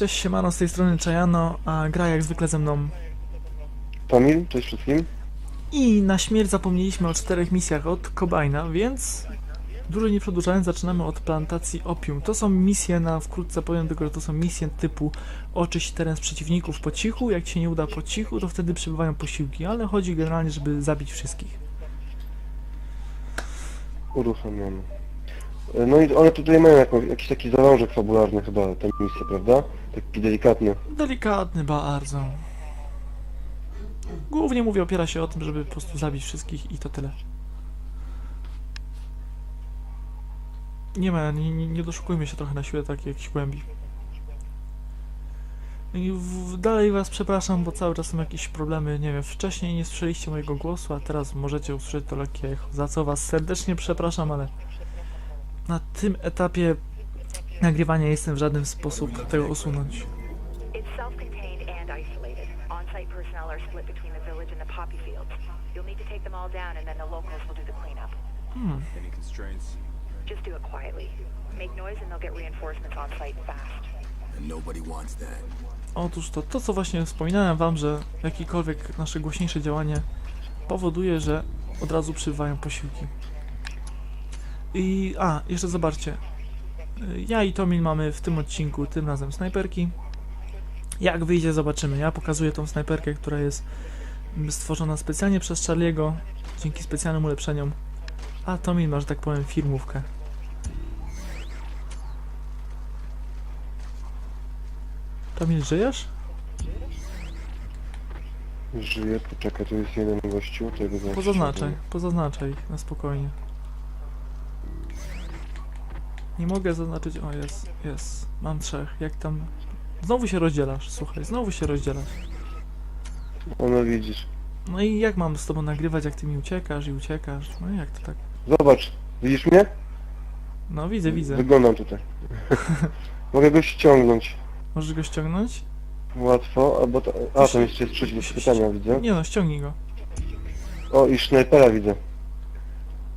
Cześć siemano, z tej strony Czajano, a gra jak zwykle ze mną. Tomil, cześć wszystkim. I na śmierć zapomnieliśmy o czterech misjach od Kobajna, więc dłużej nie przedłużając zaczynamy od plantacji opium. To są misje na, wkrótce powiem tylko, że to są misje typu oczyść teren z przeciwników po cichu, jak ci się nie uda po cichu, to wtedy przybywają posiłki, ale chodzi generalnie, żeby zabić wszystkich. Uruchomiony. E, No i one tutaj mają jakiś taki zalążek fabularny chyba, tę misję, prawda? Taki delikatny. Delikatny bardzo. Głównie mówię, opiera się o tym, żeby po prostu zabić wszystkich i to tyle. Nie ma, nie, nie, doszukujmy się trochę na siłę takiej jakiejś głębi. I w, dalej was przepraszam, bo cały czas są jakieś problemy, nie wiem, wcześniej nie słyszeliście mojego głosu, a teraz możecie usłyszeć to lekkie echo, za co was serdecznie przepraszam, ale na tym etapie nagrywania nie jestem w żaden sposób tego usunąć. Hmm. Any constraints? Just do it quietly. Make noise and they'll get reinforcements on site fast. And nobody wants that. Otóż to, to co właśnie wspominałem wam, że jakiekolwiek nasze głośniejsze działanie powoduje, że od razu przybywają posiłki. I, a, jeszcze zobaczcie. Ja i Tomil mamy w tym odcinku, tym razem snajperki. Jak wyjdzie, zobaczymy. Ja pokazuję tą snajperkę, która jest stworzona specjalnie przez Charliego, dzięki specjalnym ulepszeniom. A Tomil ma, że tak powiem, firmówkę. Tomil, żyjesz? Żyje, poczekaj, tu jest jeden gościu, tego Pozaznaczaj, pozaznaczaj na spokojnie. Nie mogę zaznaczyć. O, jest, jest. Mam trzech. Jak tam. Znowu się rozdzielasz, słuchaj, znowu się rozdzielasz. O, no widzisz. No i jak mam z tobą nagrywać, jak ty mi uciekasz i uciekasz? No i jak to tak? Zobacz, widzisz mnie? No widzę, widzę. Wyglądam tutaj. Mogę go ściągnąć. Możesz go ściągnąć? Łatwo, albo to... A, tam jeszcze jest trzeci do schwytania, widzę. Nie no, ściągnij go. O, i snajpera widzę.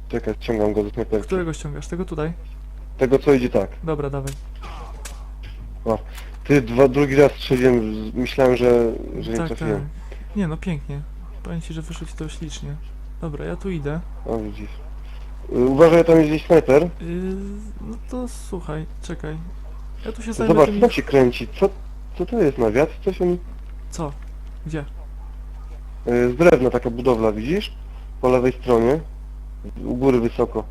Czekaj, ściągam go do snajperki. Którego ściągasz? Tego tutaj? Tego co idzie tak. Dobra, dawaj. Ty dwa, drugi raz strzeliłem, z- myślałem, że, że nie Tak, tak. trafiłem. Nie no, pięknie. Powiem ci, że wyszło ci to ślicznie. Dobra, ja tu idę. O, widzisz. Y, Uważaj, tam jest gdzieś snajper. Yy, no to słuchaj, czekaj. Ja tu się zajmę Zobacz, tymi... co się kręci. Co, co to jest na wiatr? Coś on... Co? Gdzie? y, Z drewna taka budowla, widzisz? Po lewej stronie. U góry wysoko.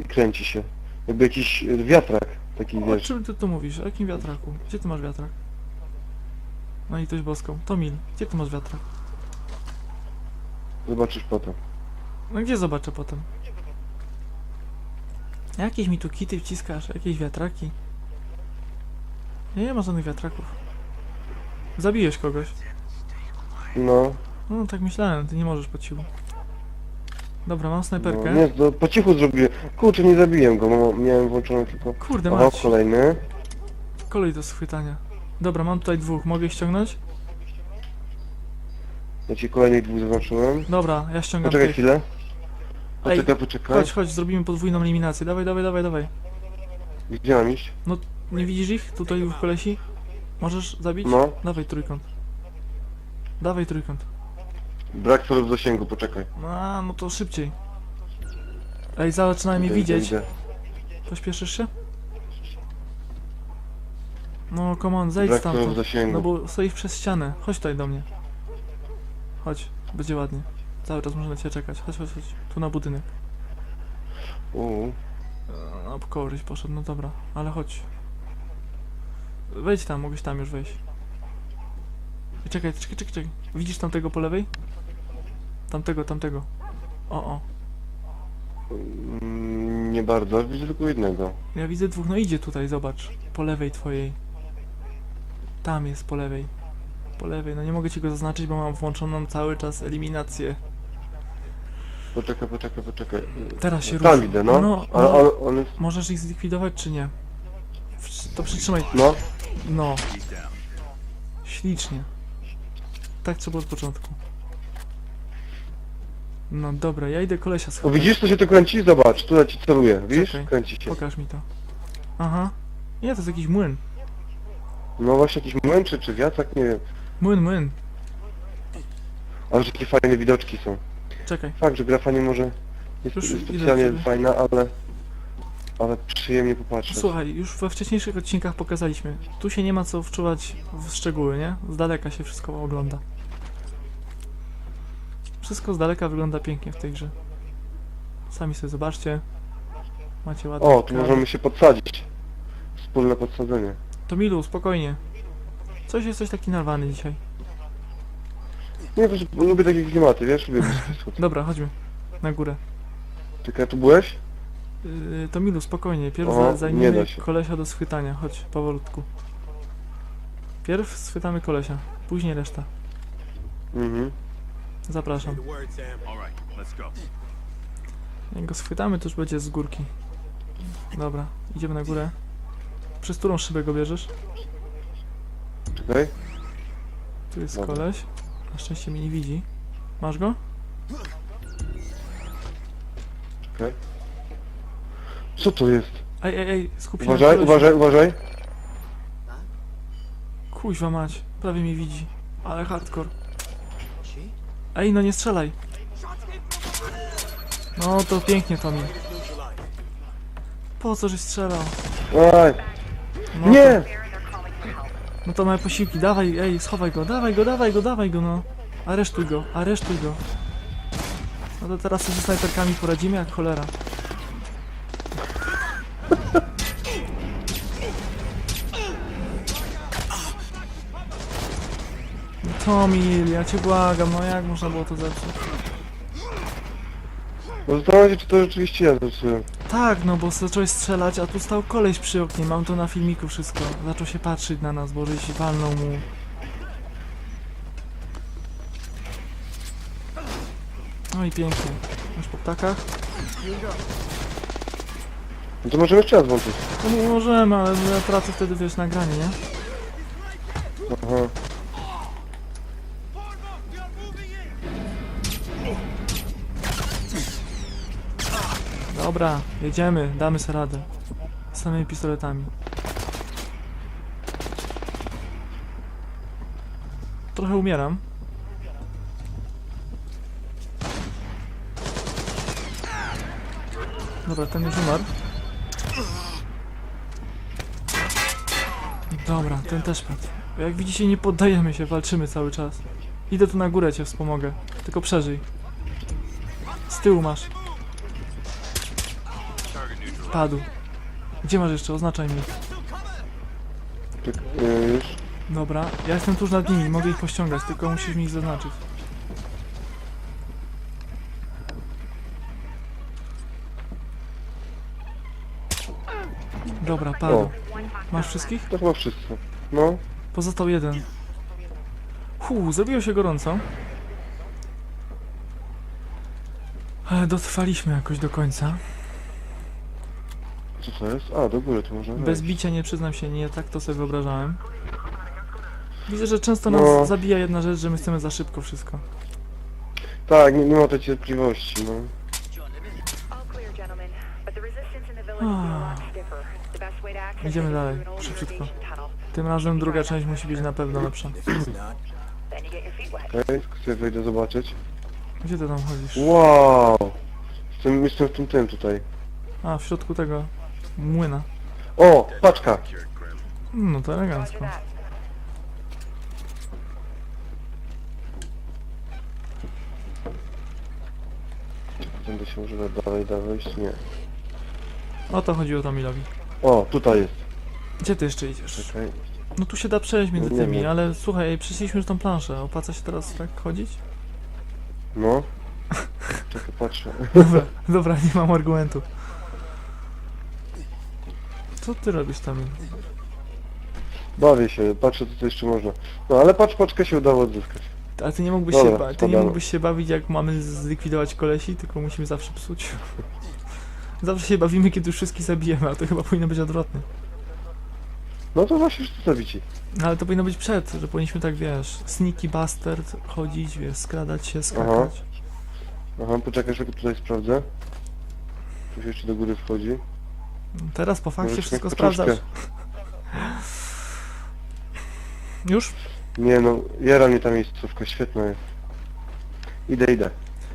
I kręci się. Jakby jakiś y, wiatrak. Taki, O wiesz. czym ty tu mówisz? O jakim wiatraku? Gdzie ty masz wiatrak? No i ktoś boską. Tomil, gdzie ty masz wiatrak? Zobaczysz potem. No gdzie zobaczę potem? Jakieś mi tu kity wciskasz, jakieś wiatraki. Nie, nie ma żadnych wiatraków. Zabiłeś kogoś. No. No tak myślałem, ty nie możesz po cichu. Dobra, mam no snajperkę. nie, to po cichu zrobiłem. Kurczę, nie zabiłem go, bo miałem włączone tylko... Kurde Oho, mać, kolejny. kolej do schwytania. Dobra, mam tutaj dwóch, mogę ich ściągnąć? Ja ci kolejnych dwóch zaznaczyłem. Dobra, ja ściągam Poczekaj tych. chwilę. Ej, Poczekaj, poczekaj. Chodź, chodź, zrobimy podwójną eliminację. Dawaj, dawaj, dawaj, dawaj. Gdzie mam iść? Nie widzisz ich? Tutaj już kolesi? Możesz zabić? No. Dawaj trójkąt. Dawaj trójkąt. Brak celów w zasięgu, poczekaj. No, no to szybciej. Ej, zaczynają mnie Idę, widzieć. idę. Pośpieszysz się? No, come on, zejdź Brak celów stamtąd. zasięgu. No bo stoisz przez ścianę. Chodź tutaj do mnie. Chodź, będzie ładnie. Cały czas można na ciebie czekać. Chodź, chodź, chodź. Tu na budynek. Uuu. No, po poszedł, no dobra, ale chodź. Wejdź tam, mogłeś tam już wejść. I czekaj, czekaj, czekaj, czekaj. Widzisz tamtego po lewej? Tamtego, tamtego. O, o. Mm, Nie bardzo, widzę tylko jednego. Ja widzę dwóch, no idzie tutaj, zobacz. Po lewej twojej. Tam jest, po lewej. Po lewej, no nie mogę ci go zaznaczyć, bo mam włączoną cały czas eliminację. Poczekaj, poczekaj, poczekaj. Teraz się Tam rusz. idę, no. No, Ale no. on, on jest... Możesz ich zlikwidować, czy nie? Wsz- To przytrzymaj. No. No, ślicznie. Tak trzeba od początku. No dobra, ja idę kolesia O, schować. widzisz, co się to kręci? Zobacz, tutaj ci celuję. Widzisz? Czekaj. Kręci się. Pokaż mi to. Aha. Nie, to jest jakiś młyn. No właśnie jakiś młyn czy, czy wiatrak, nie wiem. Młyn, młyn. Ale że takie fajne widoczki są. Czekaj. Fakt, że grafa nie może jest Już idę do specjalnie ciebie. fajna, ale... Ale przyjemnie popatrzeć. Słuchaj, już we wcześniejszych odcinkach pokazaliśmy. Tu się nie ma co wczuwać w szczegóły, nie? Z daleka się wszystko ogląda. Wszystko z daleka wygląda pięknie w tej grze. Sami sobie zobaczcie. Macie ładne O, tu możemy się podsadzić. Wspólne podsadzenie. To Milu, spokojnie. Coś jesteś taki narwany dzisiaj. Nie, to, że lubię takie klimaty, wiesz? Lubię. Dobra, chodźmy. Na górę. Czekaj, tu byłeś? Yy, to Milu, spokojnie. Pierw O, za- nie zajmiemy da się. kolesia do schwytania. Chodź, powolutku. Pierw schwytamy kolesia. Później reszta. Mhm. Zapraszam. Jak go schwytamy, to już będzie z górki. Dobra, idziemy na górę. Przez którą szybę go bierzesz? Czekaj. Tu jest Dobra. koleś. Na szczęście mnie nie widzi. Masz go? Czekaj. Co to jest? Ej, ej, ej, skup się na Uważaj, kolesiu. uważaj, uważaj. Kuźwa mać, prawie mnie widzi. Ale hardcore. Ej, no nie strzelaj. No to pięknie, Tommy. Po co żeś strzelał? No nie! To, no to małe posiłki, dawaj, ej, schowaj go, dawaj go, dawaj go, dawaj go, no. Aresztuj go, aresztuj go. No to teraz sobie ze snajperkami poradzimy jak cholera. Tomil, ja cię błagam, no jak można było to zepsuć? No zastanawiam się, czy to rzeczywiście ja zepsułem. Tak, no bo zacząłeś strzelać, a tu stał koleś przy oknie, mam to na filmiku wszystko. Zaczął się patrzeć na nas, bo żeś walnął mu. No i pięknie. Masz po ptakach? No to możemy jeszcze raz włączyć. No nie możemy, ale ja tracę wtedy, wiesz, nagranie, nie? Aha. Dobra, jedziemy, damy sobie radę. Samymi pistoletami. Trochę umieram. Dobra, ten już umarł. Dobra, ten też padł. Jak widzicie, nie poddajemy się, walczymy cały czas. Idę tu na górę, cię wspomogę. Tylko przeżyj. Z tyłu masz. Padł. Gdzie masz jeszcze? Oznaczaj mi. Czek, e, już. Dobra, ja jestem tuż nad nimi, mogę ich pościągać, tylko musisz mi ich zaznaczyć. Dobra, padł. O. Masz wszystkich? To chyba wszyscy. No. Pozostał jeden. Hu, zrobiło się gorąco. Ale dotrwaliśmy jakoś do końca. Co to jest? A, do góry to można Bez wejść. bicia nie przyznam się, nie tak to sobie wyobrażałem. Widzę, że często nas No. zabija jedna rzecz, że my chcemy za szybko wszystko. Tak, nie, nie ma tej cierpliwości, no. All clear, gentlemen. But the resistance in the village is a lot stiffer. The best way to access Idziemy is dalej, through an old szybciutko. irrigation tunnel. Tym razem druga część musi być na pewno lepsza. Then you get your feet wet. Okej, sobie wejdę zobaczyć. Gdzie ty tam chodzisz? Wow! Jestem, jestem w tym tym tutaj. A, w środku tego młyna. O, paczka! No to elegancko. Będę się może dalej da wejść? Nie. O to chodziło Tomilowi. O, tutaj jest. Gdzie ty jeszcze idziesz? Czekaj. No tu się da przejść między Nie tymi, wiem. ale słuchaj, przeszliśmy już tą planszę. Opłaca się teraz tak chodzić? No. Czekaj, patrzę. Dobra, dobra, nie mam argumentu. Co ty robisz tam? Bawię się, patrzę co tu jeszcze można. No ale patrz, paczkę się udało odzyskać. A ty nie mógłbyś Dobra, się ba- ty nie spadamy. mógłbyś się bawić jak mamy zlikwidować kolesi, tylko musimy zawsze psuć. Zawsze się bawimy, kiedy już wszystkich zabijemy, a to chyba powinno być odwrotnie. No to właśnie to zabici. No, Ale to powinno być przed, że powinniśmy tak, wiesz, sneaky bastard, chodzić, wiesz, skradać się, skakać. Aha, poczekaj, że tutaj sprawdzę. Tu się jeszcze do góry wchodzi. Teraz po fakcie wszystko sprawdzasz. Już? Nie no, jara mnie ta miejscówka, świetna jest. Idę, idę.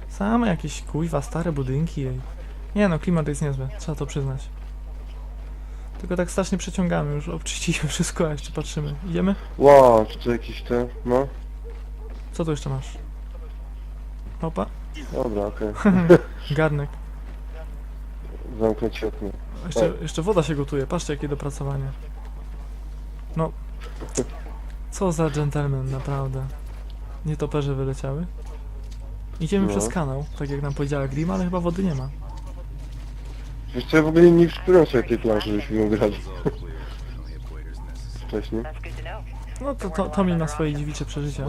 Same jakieś kuźwa, stare budynki jej. Nie no, klimat jest niezły, trzeba to przyznać. Tylko tak strasznie przeciągamy już, obczyściliśmy wszystko, a jeszcze patrzymy. Idziemy? Wow, czy to jakieś te, no. Co tu jeszcze masz? Opa, Dobra, okej. garnek. Zamknąć okno. Jeszcze, jeszcze woda się gotuje, patrzcie jakie dopracowanie. No. Co za gentleman, naprawdę. Nietoperze wyleciały. Idziemy No. przez kanał, tak jak nam powiedziała Grim, ale chyba wody nie ma. Wiesz co, ja w ogóle nie przypomniałem sobie tej planszy, żebyśmy ją grali wcześniej. That's good to know. No to, to, to mi na swoje dziewicze przeżycia.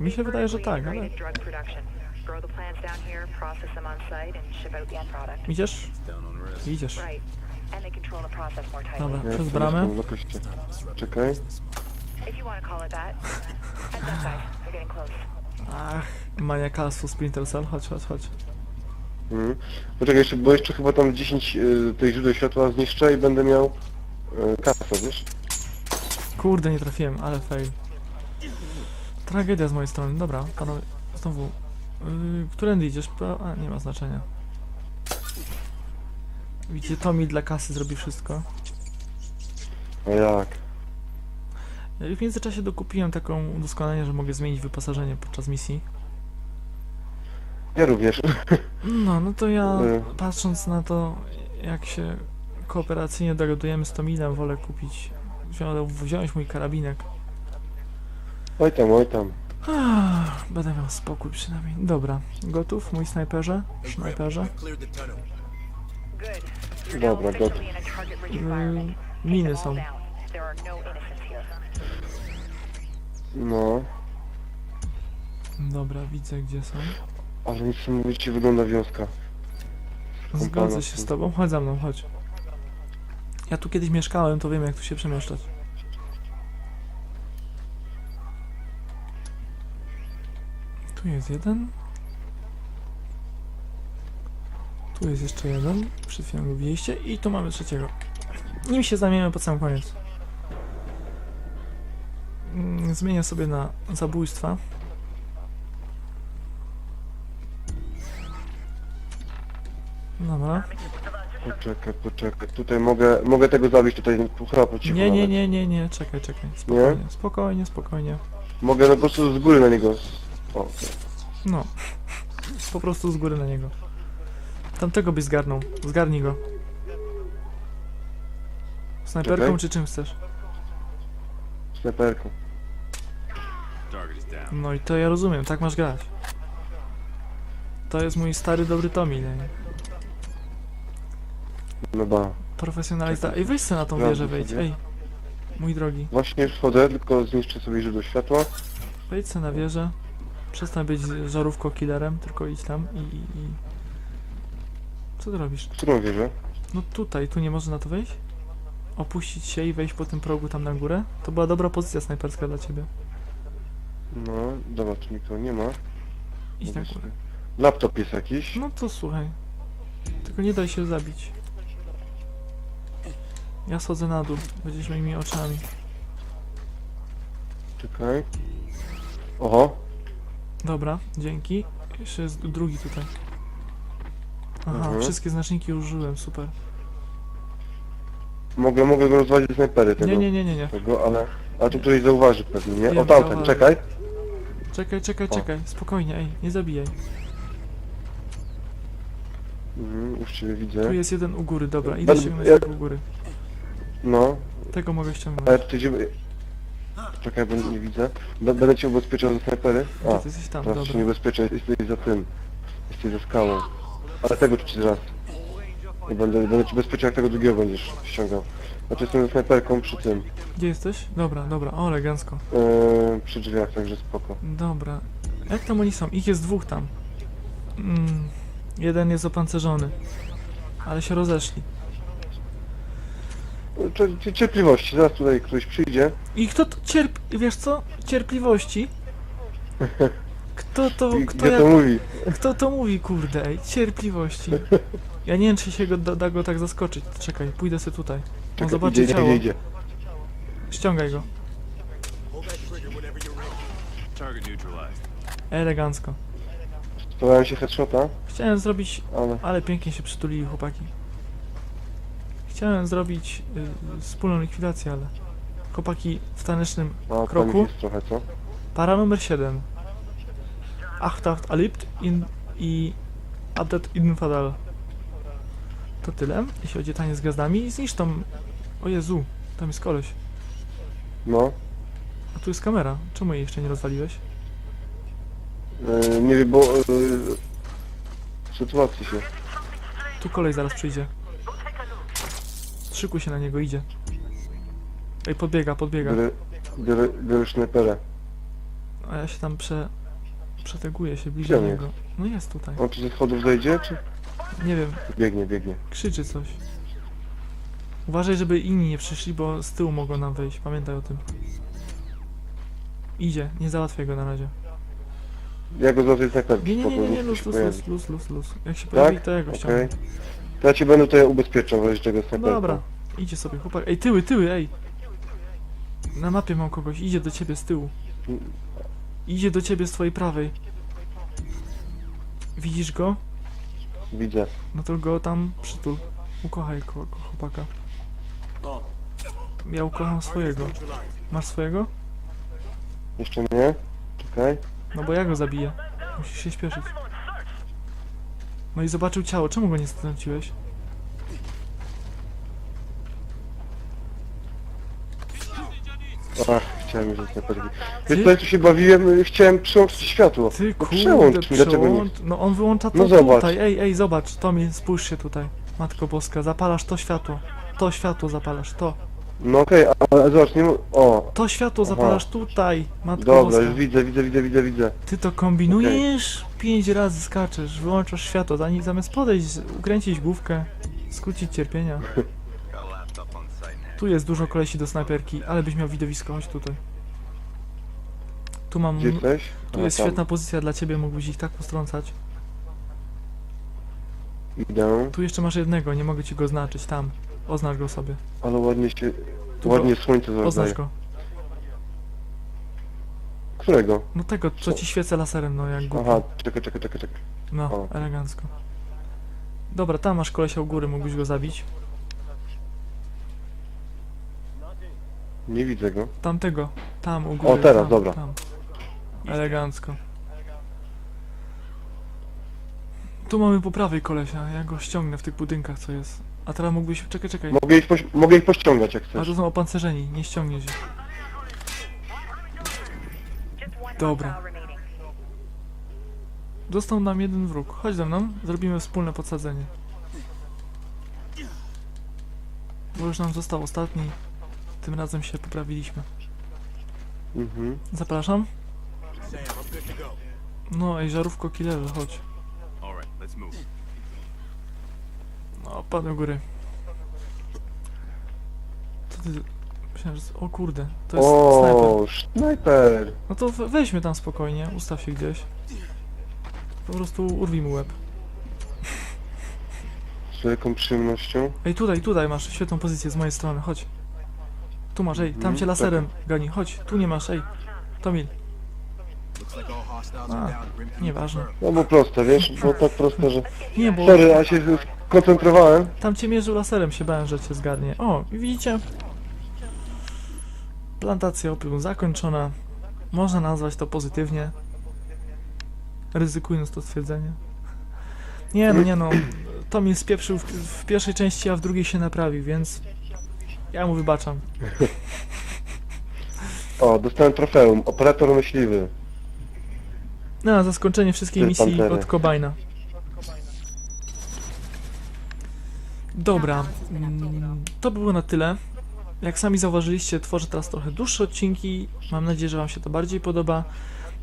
Mi się wydaje, że tak, ale... Drug production. Grow the plants down here, process them on site, and ship out the end product. Idziesz? Idziesz. Right. And they control the process more tightly. Dobra, Ja przez bramę. Czekaj. If you want to call it that. Heads up, guys. They're getting close. Ach, maniakalstwo Splinter Cell, chodź, chodź, chodź. Mhm. Poczekaj jeszcze, bo jeszcze chyba tam 10 y, tej źródeł światła zniszczę i będę miał y, kasę, wiesz? Kurde, nie trafiłem, ale fail. Tragedia z mojej strony. Dobra, panowie, znowu. Yy, którędy idziesz? Pra- A, nie ma znaczenia. Widzicie, to mi dla kasy zrobi wszystko. A jak? Ja w międzyczasie dokupiłem taką udoskonalenie, że mogę zmienić wyposażenie podczas misji. Ja również. No, no to ja Y. patrząc na to, jak się kooperacyjnie dogadujemy z Tomilem, wolę kupić, wziąć mój karabinek. Oj tam, oj tam. Ach, Będę miał spokój przynajmniej. Dobra, gotów, mój snajperze? Snajperze? Dobra, gotów. Mm, miny są. no. No. Dobra, widzę gdzie są. Ale niesamowicie wygląda wioska. Zgodzę się z tobą. Chodź za mną, chodź. Ja tu kiedyś mieszkałem, to wiem jak tu się przemieszczać. Tu jest jeden. Tu jest jeszcze jeden. Przed chwilą go widzieliście. I tu mamy trzeciego. Nim się zajmiemy pod sam koniec. Mm, Zmienię sobie na zabójstwa. Dobra. Poczekaj, poczekaj. Tutaj mogę, mogę tego zabić tutaj chyba po cichu Nie, nie, nawet. nie, nie, nie, czekaj, czekaj. Spokojnie, spokojnie, spokojnie. Mogę no po prostu z góry na niego. O. No. Po prostu z góry na niego. Tamtego byś zgarnął. Zgarnij go. Snajperką Czekaj. czy czym chcesz? snajperką. No i to ja rozumiem, tak masz grać. To jest mój stary dobry Tommy, nie? No ba. Profesjonalista. Ej, weź sobie na tą Sprawdzę wieżę, wejdź, sobie. ej. Mój drogi, Właśnie wchodzę, tylko zniszczę sobie źródło światła. wejdź sobie na wieżę. Przestań być żarówko killerem, tylko idź tam i, i, i... Co ty robisz? Którą wieżę? No tutaj, tu nie można na to wejść? Opuścić się i wejść po tym progu tam na górę? To była dobra pozycja snajperska dla ciebie. No, dobra, tu nikogo nie ma. Idź na górę. Laptop jest jakiś. No to słuchaj. Tylko nie daj się zabić. Ja schodzę na dół, będziesz moimi oczami. Czekaj. Oho, Dobra, dzięki. Jeszcze jest drugi tutaj. Aha, Mhm. wszystkie znaczniki użyłem, super. mogę, mogę go rozwalić ze snajpery tego. Nie, nie, nie, nie, nie. tego ale, a tu ktoś zauważy pewnie, nie? O tamten, zauważy. czekaj. Czekaj, czekaj, O. czekaj. Spokojnie, ej, nie zabijaj. Mhm, już ciebie Tu widzę. jest jeden u góry, dobra, idę Będę- ściągnąć ja- tego u góry. No, Tego mogę ale ściągnąć. tutaj idziemy... Czekaj, bo nie widzę. B będę cię ubezpieczał ze snajpery. A, ty jesteś tam, teraz się dobra. nie ubezpieczę, jesteś za tym. Jesteś za skałą. Ale tego ci zaraz. I będę, będę ci ubezpieczał, jak tego drugiego będziesz ściągał. Znaczy jestem ze snajperką przy tym. Gdzie jesteś? Dobra, dobra, o, elegancko. Yy, przy drzwiach, także spoko. Dobra. Jak tam oni są? Ich jest dwóch tam. Mm, jeden jest opancerzony. Ale się rozeszli. Cie- Cierpliwości, zaraz tutaj ktoś przyjdzie. I kto to cierp... Wiesz co? Cierpliwości? Kto to... I Kto, gdzie ja, to mówi? kto to mówi, kurde, ej? Cierpliwości. Ja nie wiem, czy się go da, da go tak zaskoczyć. Czekaj, pójdę sobie tutaj. On Czekaj, zobaczy idzie, ciało. idzie, idzie. Ściągaj go. Target neutralized. Elegancko. Starałem się headshota, Chciałem zrobić, ale... ale pięknie się przytulili chłopaki. Chciałem zrobić y, wspólną likwidację, ale chłopaki w tanecznym A, kroku. panik jest trochę, co? Para numer 7. Achtacht alipt in i Adet Infadal. To tyle, jeśli chodzi o tanie z gwiazdami. Zniszcz tą... O Jezu, tam jest koleś. No. A tu jest kamera. Czemu jej jeszcze nie rozwaliłeś? Yy, nie wiem, bo... Yy, sytuacji się. Tu kolej zaraz przyjdzie. Szykuj się na niego, idzie. Ej, podbiega, podbiega. Biorę, biorę, biorę. A ja się tam prze... Przeteguję się Gdzie bliżej on niego. No jest tutaj. On tu ze schodów zejdzie, czy? Nie wiem, Biegnie, biegnie. krzyczy coś. Uważaj, żeby inni nie przyszli, bo z tyłu mogą nam wejść. Pamiętaj o tym. Idzie, nie załatwię go na razie. Ja go złapię snajperki, Nie, nie, nie, nie, nie, luz, luz, pojawi. luz, luz, luz, luz. Jak się pojawi, Tak? to ja go ściągnę. Ja cię będę tutaj ubezpieczał, w razie czego snajperką. Dobra, idzie sobie, chłopak. Ej, tyły, tyły, ej! Na mapie mam kogoś, idzie do ciebie z tyłu. Idzie do ciebie z twojej prawej. Widzisz go? Widzę. No to go tam przytul. Ukochaj ko ko chłopaka. Ja ukocham swojego. Masz swojego? Jeszcze nie? Czekaj. No bo ja go zabiję. Musisz się śpieszyć. No i zobaczył ciało. Czemu go nie strąciłeś? Ach, chciałem już snajperki. Ty- Wiesz co, ja tu się bawiłem, y, chciałem przyłączyć światło. Ty No kurde, przełącz mi, dlaczego nie? przełącz... No on wyłącza to No zobacz. tutaj. Ej, ej, zobacz. Tomi, spójrz się tutaj. Matko Boska, zapalasz to światło. To światło zapalasz, to. No okej, ale zobacz, nie mu... O, To światło Aha. zapalasz tutaj. Matko dobra, Boska. już widzę, widzę, widzę, widzę, widzę. Ty to kombinujesz, pięć razy skaczesz, wyłączasz światło, zanim zamiast podejść, ukręcić główkę, skrócić cierpienia. Tu jest dużo kolesi do snajperki, ale byś miał widowisko, chodź tutaj. Tu mam, Gdzie jesteś? tu A, jest tam. świetna pozycja dla ciebie, mógłbyś ich tak postrącać. Idę, Tu jeszcze masz jednego, nie mogę ci go znaczyć, tam. Oznacz go sobie. ale ładnie się... Tu ładnie słońce oznacz zadaje. go. Którego? No tego, co ci świecę laserem, no jak głupi. Aha, czekaj, czekaj, czekaj, czekaj. No, o. elegancko. Dobra, tam masz kolesia u góry, mógłbyś go zabić. Nie widzę go. Tamtego, tam u góry. teraz, tam, dobra. Tam. Elegancko. Tu mamy po prawej kolesia, ja go ściągnę w tych budynkach, co jest. A teraz mógłbyś... Czekaj, czekaj. Mogę ich, poś... Mogę ich pościągać jak A chcesz. to są opancerzeni, nie ściągniesz ich. Dobra. Został nam jeden wróg. Chodź ze mną, zrobimy wspólne podsadzenie. Bo już nam został ostatni. Tym razem się poprawiliśmy. Mhm. Zapraszam. No ej, żarówko killerze, chodź. Alright, let's move. No, padł u góry. Co ty... Myślałem, że... O kurde, to jest snajper. O, snajper. No to we- weźmy tam spokojnie, ustaw się gdzieś. Po prostu urwij mu łeb. Z wielką przyjemnością. Ej, tutaj, tutaj masz świetną pozycję z mojej strony, chodź. Tu masz, ej, tam Mhm, cię laserem goni, chodź, tu nie masz, ej. Tomil, A, nieważne. No bo proste, wiesz? Było tak proste, że... Nie, bo Sorry, a się skoncentrowałem. tam cię mierzył laserem, się bałem, że cię zgadnie. O, i widzicie? Plantacja opium zakończona. Można nazwać to pozytywnie. Ryzykując to stwierdzenie. Nie no, nie no. Tomil spieprzył w, w pierwszej części, a w drugiej się naprawi, więc... Ja mu wybaczam. O, dostałem trofeum. Operator myśliwy. No, za skończenie wszystkiej Ty, misji Pantery. od Kobajna. Dobra, mm, to było na tyle. Jak sami zauważyliście, tworzę teraz trochę dłuższe odcinki. Mam nadzieję, że Wam się to bardziej podoba.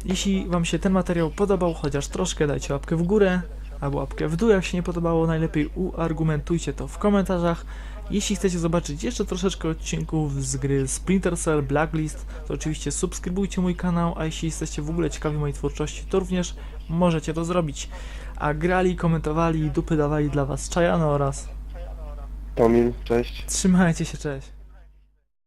Jeśli Wam się ten materiał podobał, chociaż troszkę, dajcie łapkę w górę albo łapkę w dół, jak się nie podobało. Najlepiej uargumentujcie to w komentarzach. Jeśli chcecie zobaczyć jeszcze troszeczkę odcinków z gry Splinter Cell Blacklist, to oczywiście subskrybujcie mój kanał, a jeśli jesteście w ogóle ciekawi mojej twórczości, to również możecie to zrobić. A grali, komentowali, dupy dawali dla Was Czajano oraz Tomil, cześć. trzymajcie się, cześć.